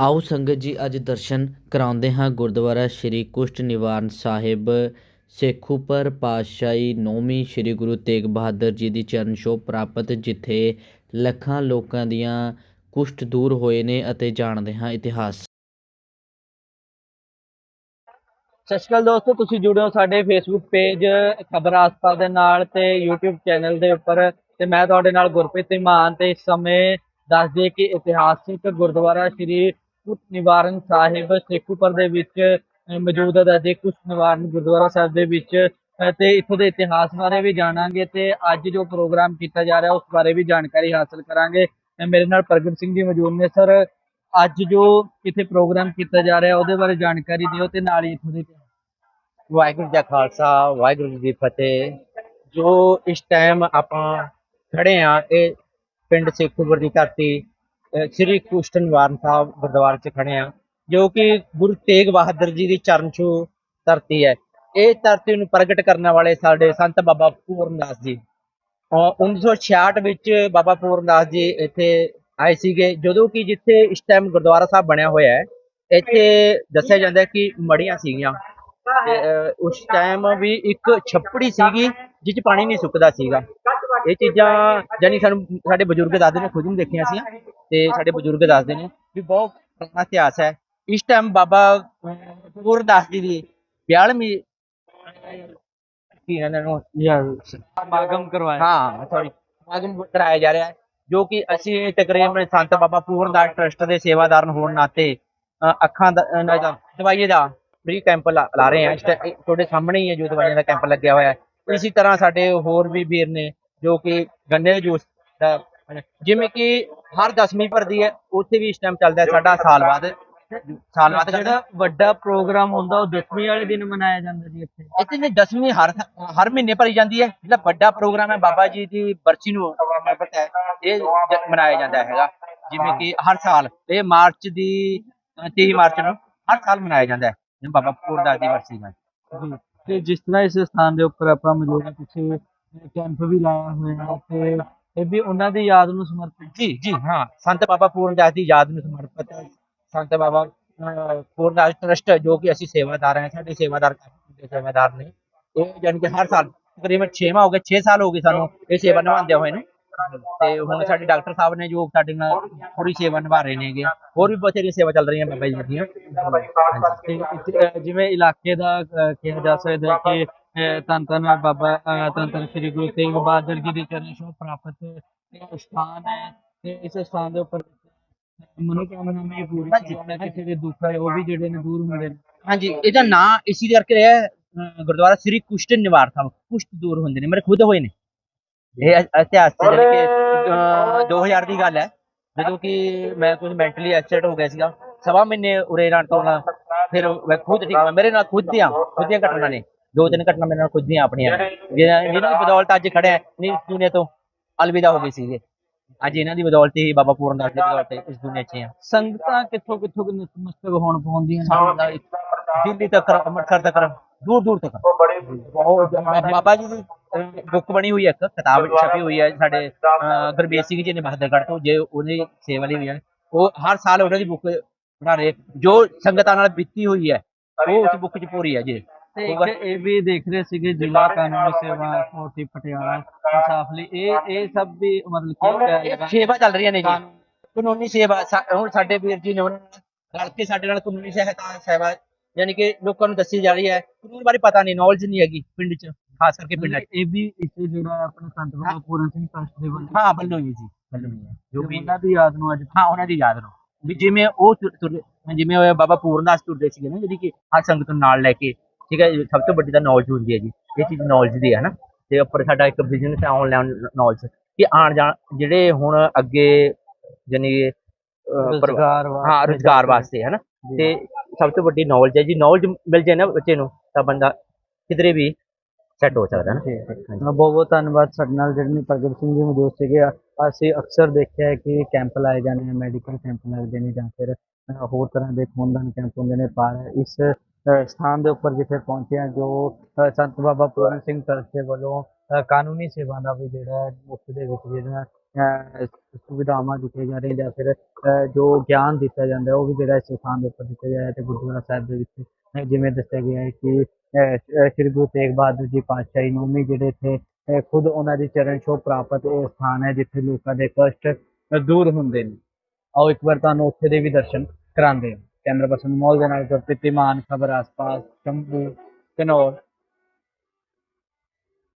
ਆਓ ਸੰਗਤ ਜੀ ਅੱਜ ਦਰਸ਼ਨ ਕਰਾਉਂਦੇ ਹਾਂ। ਗੁਰਦੁਆਰਾ ਸ਼੍ਰੀ ਕੁਸ਼ਟ ਨਿਵਾਰਨ ਸਾਹਿਬ, ਸੇਖੂਪਰ ਪਾਤਸ਼ਾਹੀ ਨੌਵੀਂ ਸ਼੍ਰੀ ਗੁਰੂ ਤੇਗ ਬਹਾਦਰ ਜੀ ਦੀ ਚਰਨ ਛੋਹ ਪ੍ਰਾਪਤ, ਜਿੱਥੇ ਲੱਖਾਂ ਲੋਕਾਂ ਦੀਆਂ ਕੁਸ਼ਟ ਦੂਰ ਹੋਏ ਨੇ ਅਤੇ ਜਾਣਦੇ ਹਾਂ ਇਤਿਹਾਸ। ਸਤਿ ਸ਼੍ਰੀ ਅਕਾਲ ਦੋਸਤੋ, ਤੁਸੀਂ ਜੁੜੇ ਹੋ ਸਾਡੇ ਫੇਸਬੁੱਕ ਪੇਜ ਖਬਰ ਆਸਪਾਸ ਦੇ ਨਾਲ ਤੇ YouTube ਚੈਨਲ ਦੇ ਉੱਪਰ। ਤੇ ਮੈਂ ਤੁਹਾਡੇ ਨਾਲ ਗੁਰਪ੍ਰੀਤ ਇਮਾਨ ਤੇ ਇਸ ਸਮੇਂ ਦੱਸ ਦਈਏ ਕਿ ਇਤਿਹਾਸਿਕ ਗੁਰਦੁਆਰਾ ਸ਼੍ਰੀ ਕੁਟ ਨਿਵਾਰਨ ਸਾਹਿਬ ਸੇਖੂਪੁਰ ਦੇ ਵਿੱਚ ਮੌਜੂਦ ਹੈ ਦੱਸਦੇ ਕੁਟ ਨਿਵਾਰਨ ਗੁਰਦੁਆਰਾ ਸਾਹਿਬ ਦੇ ਵਿੱਚ ਤੇ ਇੱਥੋਂ ਦੇ ਇਤਿਹਾਸ ਬਾਰੇ ਵੀ ਜਾਣਾਂਗੇ ਤੇ ਅੱਜ ਜੋ ਪ੍ਰੋਗਰਾਮ ਕੀਤਾ ਜਾ ਰਿਹਾ ਉਸ ਬਾਰੇ ਵੀ ਜਾਣਕਾਰੀ ਹਾਸਲ ਕਰਾਂਗੇ। ਮੇਰੇ ਨਾਲ ਪ੍ਰਗਟ ਸਿੰਘ ਜੀ ਮੌਜੂਦ ਨੇ। ਸਰ, ਅੱਜ ਜੋ ਇੱਥੇ ਪ੍ਰੋਗਰਾਮ ਕੀਤਾ ਜਾ ਰਿਹਾ ਉਹਦੇ ਬਾਰੇ ਜਾਣਕਾਰੀ ਦਿਓ ਤੇ ਨਾਲ ਹੀ ਇੱਥੋਂ ਦੇ ਵਾਹਿਗੁਰੂ ਜੀ ਕਾ ਖਾਲਸਾ, ਵਾਹਿਗੁਰੂ ਜੀ ਦੀ ਫਤਿਹ। ਜੋ ਇਸ ਟਾਈਮ ਆਪਾਂ ਖੜੇ ਆ ਇਹ ਪਿੰਡ ਸੇਖੂਪੁਰ ਦੀ ਧਰਤੀ ਸ੍ਰੀ ਕੁਸ਼ਟ ਨਿਵਾਰਨ ਸਾਹਿਬ ਗੁਰਦੁਆਰੇ 'ਚ ਖੜੇ ਆ ਜੋ ਕਿ ਗੁਰੂ ਤੇਗ ਬਹਾਦਰ ਜੀ ਦੀ ਚਰਨ ਛੂਹ ਧਰਤੀ ਹੈ। ਇਹ ਧਰਤੀ ਨੂੰ ਪ੍ਰਗਟ ਕਰਨ ਵਾਲੇ ਸਾਡੇ ਸੰਤ ਬਾਬਾ ਪੂਰਨਦਾਸ ਜੀ। ਅਹ 1966 ਵਿੱਚ ਬਾਬਾ ਪੂਰਨਦਾਸ ਜੀ ਇੱਥੇ ਆਏ ਸੀਗੇ ਜਦੋਂ ਕਿ ਜਿੱਥੇ ਇਸ ਟਾਈਮ ਗੁਰਦੁਆਰਾ ਸਾਹਿਬ ਬਣਿਆ ਹੋਇਆ ਹੈ ਇੱਥੇ ਦੱਸਿਆ ਜਾਂਦਾ ਕਿ ਮੜੀਆਂ ਸੀਗੀਆਂ। ਤੇ, ਉਸ ਟਾਈਮ ਵੀ ਇੱਕ ਛੱਪੜੀ ਸੀਗੀ ਜਿਹ 'ਚ ਪਾਣੀ ਨਹੀਂ ਸੁੱਕਦਾ ਸੀਗਾ। ਇਹ ਚੀਜ਼ਾਂ ਜਾਨੀ ਸਾਨੂੰ ਸਾਡੇ ਬਜ਼ੁਰਗ ਦਾਦੇ ਨੇ ਖੁਦ ਨੂੰ ਦੇਖੀਆਂ ਸੀ ਤੇ ਸਾਡੇ ਬਜ਼ੁਰਗ ਦੱਸਦੇ ਨੇ ਵੀ ਬਹੁਤ ਪੁਰਾਣਾ ਇਤਿਹਾਸ ਹੈ। ਇਸ ਟਾਈਮ ਬਾਬਾ ਪੂਰਦਾਸ ਜੀ ਦੀ 42ਵੀਂ ਕੀ ਇਹਨਾਂ ਨੂੰ ਸਮਾਗਮ ਕਰਵਾਇਆ। ਹਾਂ ਸੌਰੀ ਸਮਾਗਮ ਕਰਾਇਆ ਜਾ ਰਿਹਾ ਹੈ ਜੋ ਕਿ ਅਸੀਂ ਤਕਰੀਬਨ ਸੰਤ ਬਾਬਾ ਪੂਰਨਦਾਸ ਟਰਸਟ ਦੇ ਸੇਵਾਦਾਰ ਹੋਣ ਨਾਤੇ ਅੱਖਾਂ ਦਾ ਇਹਨਾਂ ਦਾ ਦਵਾਈਆਂ ਦਾ ਫ੍ਰੀ ਕੈਂਪ ਲਾ ਰਹੇ ਹਾਂ। ਤੁਹਾਡੇ ਸਾਹਮਣੇ ਹੀ ਹੈ ਜੋ ਦਵਾਈਆਂ ਦਾ ਕੈਂਪ ਲੱਗਿਆ ਹੋਇਆ ਹੈ। ਇਸੇ ਤਰ੍ਹਾਂ ਸਾਡੇ ਹੋਰ ਵੀ ਵੀਰ ਨੇ ਜੋ ਕਿ ਗੰਨੇ ਦੇ ਜੂਸ ਦਾ ਜਿਵੇਂ ਕਿ ਹਰ ਦਸਵੀਂ ਭਰਦੀ ਹੈ ਉੱਥੇ ਵੀ ਇਸ ਟਾਈਮ ਚੱਲਦਾ ਸਾਡਾ ਸਾਲ ਬਾਅਦ। ਸਾਲ ਬਾਅਦ ਜਿਹੜਾ ਵੱਡਾ ਪ੍ਰੋਗਰਾਮ ਹੁੰਦਾ ਉਹ ਦਸਵੀਂ ਵਾਲੇ ਦਿਨ ਮਨਾਇਆ ਜਾਂਦਾ ਜੀ ਇੱਥੇ। ਇੱਥੇ ਨੇ 10ਵੀਂ ਹਰ ਹਰ ਮਹੀਨੇ ਭਰੀ ਜਾਂਦੀ ਹੈ। ਜਿਹੜਾ ਵੱਡਾ ਪ੍ਰੋਗਰਾਮ ਹੈ ਬਾਬਾ ਜੀ ਦੀ ਬਰਸੀ ਨੂੰ ਹੈ। ਇਹ ਮਨਾਇਆ ਜਾਂਦਾ ਹੈਗਾ। ਜਿਵੇਂ ਕਿ ਹਰ ਸਾਲ ਇਹ ਮਾਰਚ ਦੀ ਅ, 23 ਮਾਰਚ ਨੂੰ ਹਰ ਸਾਲ ਮਨਾਇਆ ਜਾਂਦਾ ਹੈ। ਜਿਵੇਂ ਬਾਬਾ ਪੂਰਦਾਸ ਦੀ ਬਰਸੀ ਦਾ। ਤੇ ਜਿਸ ਤਰ੍ਹਾਂ ਇਸ ਸਥਾਨ ਦੇ ਉੱਪਰ ਆਪਾਂ ਮੌਜੂਦ ਪਿੱਛੇ ਕੈਂਪ ਵੀ ਲਾਇਆ ਹੋਇਆ ਹੈ ਤੇ ਇਹ ਵੀ ਉਹਨਾਂ ਦੀ ਯਾਦ ਨੂੰ ਸਮਰਪਿਤ। ਜੀ ਜੀ, ਹਾਂ। ਸੰਤ ਬਾਬਾ ਪੂਰਨਦਾਸ ਦੀ ਯਾਦ ਨੂੰ ਸਮਰਪਿਤ ਸੰਤ ਬਾਬਾ ਪੂਰਨਦਾਸ ਟਰਸਟ ਜੋ ਕਿ ਅਸੀਂ ਸੇਵਾਦਾਰ ਹਾਂ। ਸਾਡੇ ਸੇਵਾਦਾਰ ਕਾਫੀ ਸੇਵਾਦਾਰ ਨੇ ਇਹ ਜਾਣੀ ਕਿ ਹਰ ਸਾਲ, ਤਕਰੀਬਨ 6ਵਾਂ ਹੋ ਗਏ 6 ਸਾਲ ਹੋ ਗਏ ਸਾਨੂੰ ਇਹ ਸੇਵਾ ਨਿਭਾਉਂਦੇ ਹੋਏ ਨੇ। ਤੇ ਹੁਣ ਸਾਡੇ ਡਾਕਟਰ ਸਾਹਿਬ ਨੇ ਜੋ ਸਾਡੇ ਨਾਲ ਥੋੜੀ ਸੇਵਾ ਨਿਭਾ ਰਹੇ ਨੇਗੇ। ਹੋਰ ਵੀ ਬਥੇਰੀਆਂ ਸੇਵਾ ਚੱਲ ਰਹੀਆਂ ਬਾਬਾ ਜੀ ਦੀਆਂ। ਜਿਵੇਂ ਇਲਾਕੇ ਦਾ ਕਿਹਾ ਜਾ ਸਕਦਾ ਕਿ ਧੰਨ ਧੰਨ ਬਾਬਾ ਧੰਨ ਧੰਨ ਸ੍ਰੀ ਗੁਰੂ ਤੇਗ ਬਹਾਦਰ ਜੀ ਦੀ ਚਰਨ ਛੋਹ ਪ੍ਰਾਪਤ ਸਥਾਨ ਹੈ ਤੇ ਇਸ ਸਥਾਨ ਦੇ ਉੱਪਰ ਮਨੋਕਾਮਨਾ ਵੀ ਪੂਰੀ ਹੋਣਾ ਕਿਸੇ ਦੇ ਦੁੱਖ ਹੈ ਉਹ ਵੀ ਜਿਹੜੇ ਨੇ ਦੂਰ ਹੁੰਦੇ ਨੇ। ਹਾਂਜੀ ਇਹਦਾ ਨਾਂ ਇਸੀ ਕਰਕੇ ਰਿਹਾ ਹੈ, ਗੁਰਦੁਆਰਾ ਸ੍ਰੀ ਕੁਸ਼ਟ ਨਿਵਾਰ ਸਾਹਿਬ ਕੁਸ਼ਟ ਦੂਰ ਹੁੰਦੇ ਨੇ ਮੇਰੇ ਖੁਦ ਹੋਏ ਨੇ। ਇਹ ਇਤਿਹਾਸ ਕਿ ਅ, 2000 ਦੀ ਗੱਲ ਹੈ। ਜਦੋਂ ਕਿ ਮੈਂ ਕੁਝ ਮੈਂਟਲੀ ਐਕਸੀਡੈਂਟ ਹੋ ਗਿਆ ਸੀਗਾ ਸਵਾ ਮਹੀਨੇ ਉਰੇ ਰਹਿਣ ਤੋਂ ਫਿਰ ਮੈਂ ਖੁਦ ਠੀਕ ਮੇਰੇ ਨਾਲ ਖੁਦ ਦੀਆਂ ਖੁਦ ਦੀਆਂ ਘਟਨਾ ਨੇ। ਦੋ ਤਿੰਨ ਘਟਨਾ ਮੇਰੇ ਨਾਲ ਖੁਦ ਦੀਆਂ ਆਪਣੀਆਂ। ਜਿਹਨਾਂ ਜਿਹਨਾਂ ਦੀ ਬਦੌਲਤ ਅੱਜ ਖੜਿਆ ਨਹੀਂ ਇਸ ਦੁਨੀਆ ਤੋਂ ਅਲਵਿਦਾ ਹੋ ਗਏ ਸੀਗੇ ਅੱਜ ਇਹਨਾਂ ਦੀ ਬਦੌਲਤ ਹੀ ਬਾਬਾ ਪੂਰਨਦਾਸ ਦੀ ਬਦੌਲਤ ਇਸ ਦੁਨੀਆ 'ਚ ਆ। ਸੰਗਤਾਂ ਕਿੱਥੋਂ ਕਿੱਥੋਂ ਕਿੰਨੇ ਨਤਮਸਤਕ ਹੋਣ ਪਹੁੰਚਦੀਆਂ ਨੇ? ਦਿੱਲੀ ਤੱਕ ਅੰਮ੍ਰਿਤਸਰ ਤੱਕ ਦੂਰ ਦੂਰ ਤੱਕ। ਬਹੁਤ ਬਾਬਾ ਜੀ ਦੀ ਬੁੱਕ ਬਣੀ ਹੋਈ ਹੈ ਇੱਕ ਕਿਤਾਬ ਛਪੀ ਹੋਈ ਹੈ ਸਾਡੇ ਗੁਰਬੀਰ ਸਿੰਘ ਜੀ ਨੇ ਬਹਾਦਰਗੜ੍ਹ ਤੋਂ ਜੇ ਉਹਦੀ ਸੇਵਾ ਲਈ ਹੋਈ ਹੈ। ਉਹ ਹਰ ਸਾਲ ਉਹਨਾਂ ਦੀ ਬੁੱਕ ਬਣਾ ਰਹੇ। ਜੋ ਸੰਗਤਾਂ ਨਾਲ ਬੀਤੀ ਹੋਈ ਹੈ ਉਹ ਉਸ ਬੁੱਕ 'ਚ ਪੂਰੀ ਹੈ ਜੀ। ਇਹ ਵੀ ਦੇਖ ਰਹੇ ਸੀਗੇ ਜ਼ਿਲ੍ਹਾ ਕਾਨੂੰਨੀ ਸੇਵਾ ਕੋਟੀ ਪਟਿਆਲਾ ਇਨਸਾਫ ਲਈ। ਇਹ ਇਹ ਸਭ ਵੀ ਮਤਲਬ ਕਿ ਸੇਵਾ ਚੱਲ ਰਹੀਆਂ ਨੇ ਜੀ। ਕਾਨੂੰਨੀ ਸੇਵਾ ਹੁਣ ਸਾਡੇ ਵੀਰ ਜੀ ਨੇ ਰਲ ਕੇ ਸਾਡੇ ਨਾਲ ਕਾਨੂੰਨੀ ਸਹਾਇਤਾ ਸੇਵਾ ਯਾਨੀ ਕਿ ਲੋਕਾਂ ਨੂੰ ਦੱਸੀ ਜਾ ਰਹੀ ਹੈ। ਕਾਨੂੰਨ ਬਾਰੇ ਪਤਾ ਨਹੀਂ ਨੌਲੇਜ ਨਹੀਂ ਹੈਗੀ ਪਿੰਡ 'ਚ ਖਾਸ ਕਰਕੇ ਪਿੰਡਾਂ 'ਚ ਇਹ ਵੀ ਇਸੇ ਜਿਹੜਾ ਆਪਣਾ ਸੰਤ ਬਾਬਾ ਪੂਰਨ ਸਿੰਘ ਟਰਸਟ ਦੇ ਵੱਲੋਂ। ਹਾਂ ਵੱਲੋਂ ਹੀ ਜੀ ਵੱਲੋਂ ਹੀ ਹੈ। ਜੋ ਵੀ ਉਹਨਾਂ ਦੀ ਯਾਦ ਨੂੰ ਅੱਜ ਹਾਂ ਉਹਨਾਂ ਦੀ ਯਾਦ ਨੂੰ। ਵੀ ਜਿਵੇਂ ਉਹ ਜਿਵੇਂ ਬਾਬਾ ਪੂਰਨਦਾਸ ਤੁਰਦੇ ਸੀਗੇ ਨਾ ਜਿਹੜੀ ਕਿ ਹਰ ਸੰਗਤ ਨੂੰ ਨਾਲ ਲੈ ਕੇ ਠੀਕ ਹੈ ਸਭ ਤੋਂ ਵੱਡੀ ਤਾਂ ਨੌਲੇਜ ਹੁੰਦੀ ਹੈ ਜੀ ਇਹ ਚੀਜ਼ ਨੌਲੇਜ ਦੀ ਹੈ ਨਾ ਤੇ ਉੱਪਰ ਸਾਡਾ ਇੱਕ ਬਿਜ਼ਨਸ ਹੈ ਆਨਲਾਈਨ ਨੌਲੇਜ ਕਿ ਆਣ ਜਾਣ ਜਿਹੜੇ ਹੁਣ ਅੱਗੇ ਜਾਨੀ ਰੁਜ਼ਗਾਰ ਹਾਂ ਰੁਜ਼ਗਾਰ ਵਾਸਤੇ ਹੈ ਨਾ। ਤੇ ਸਭ ਤੋਂ ਵੱਡੀ ਨੌਲੇਜ ਹੈ ਜੀ ਨੌਲੇਜ ਮਿਲ ਜਾਏ ਨਾ ਬੱਚੇ ਨੂੰ ਤਾਂ ਬੰਦਾ ਕਿਧਰੇ ਵੀ ਸੈੱਟ ਹੋ ਸਕਦਾ ਨਾ। ਬਹੁਤ ਬਹੁਤ ਧੰਨਵਾਦ ਸਾਡੇ ਨਾਲ ਜਿਹੜੇ ਨੇ ਪ੍ਰਗਟ ਸਿੰਘ ਜੀ ਮੌਜੂਦ ਸੀਗੇ। ਅ- ਅਸੀਂ ਅਕਸਰ ਦੇਖਿਆ ਹੈ ਕਿ ਕੈਂਪ ਲਾਏ ਜਾਂਦੇ ਨੇ ਮੈਡੀਕਲ ਕੈਂਪ ਲੱਗਦੇ ਨੇ ਜਾਂ ਫਿਰ ਹੋਰ ਤਰ੍ਹਾਂ ਦੇ ਖੂਨਦਾਨ ਕੈਂਪ ਹੁੰਦੇ ਨੇ ਪਰ ਇਸ ਸਥਾਨ ਦੇ ਉੱਪਰ ਜਿੱਥੇ ਪਹੁੰਚੇ ਆ ਜੋ ਸੰਤ ਬਾਬਾ ਪੂਰਨ ਸਿੰਘ ਟਰਸਟ ਦੇ ਵੱਲੋਂ ਅ, ਕਾਨੂੰਨੀ ਸੇਵਾ ਦਾ ਵੀ ਜਿਹੜਾ ਹੈ ਮੁਫਤ ਦੇ ਵਿੱਚ ਜਿਹੜਾ ਅਹ, ਸੁਵਿਧਾਵਾਂ ਦਿੱਤੀਆਂ ਜਾ ਰਹੀਆਂ ਜਾਂ ਫਿਰ ਅਹ, ਜੋ ਗਿਆਨ ਦਿੱਤਾ ਜਾਂਦਾ ਉਹ ਵੀ ਜਿਹੜਾ ਇਸ ਸਥਾਨ ਦੇ ਉੱਪਰ ਦਿੱਤਾ ਗਿਆ ਹੈ ਤੇ ਗੁਰਦੁਆਰਾ ਸਾਹਿਬ ਦੇ ਵਿੱਚ ਜਿਵੇਂ ਦੱਸਿਆ ਗਿਆ ਹੈ ਕਿ ਅਹ, ਸ੍ਰੀ ਗੁਰੂ ਤੇਗ ਬਹਾਦਰ ਜੀ ਪਾਤਸ਼ਾਹੀ ਨੌਵੀਂ ਜਿਹੜੇ ਇੱਥੇ ਖੁਦ ਉਹਨਾਂ ਦੀ ਚਰਨ ਛੋਹ ਪ੍ਰਾਪਤ ਉਹ ਸਥਾਨ ਹੈ ਜਿੱਥੇ ਲੋਕਾਂ ਦੇ ਕਸ਼ਟ ਦੂਰ ਹੁੰਦੇ ਨੇ। ਆਓ ਇੱਕ ਵਾਰ ਤੁਹਾਨੂੰ ਉੱਥੇ ਦੇ ਵੀ ਦਰਸ਼ਨ ਕਰਾਉਂਦੇ ਹਾਂ। ਕੈਮਰਾ ਪਰਸਨ ਮੋਲ ਦੇ ਨਾਲ ਗੁਰਪ੍ਰੀਤ ਮਾਨ ਖਬਰ ਆਸ-ਪਾਸ ਸ਼ੰਭੂ ਕਨੌਰ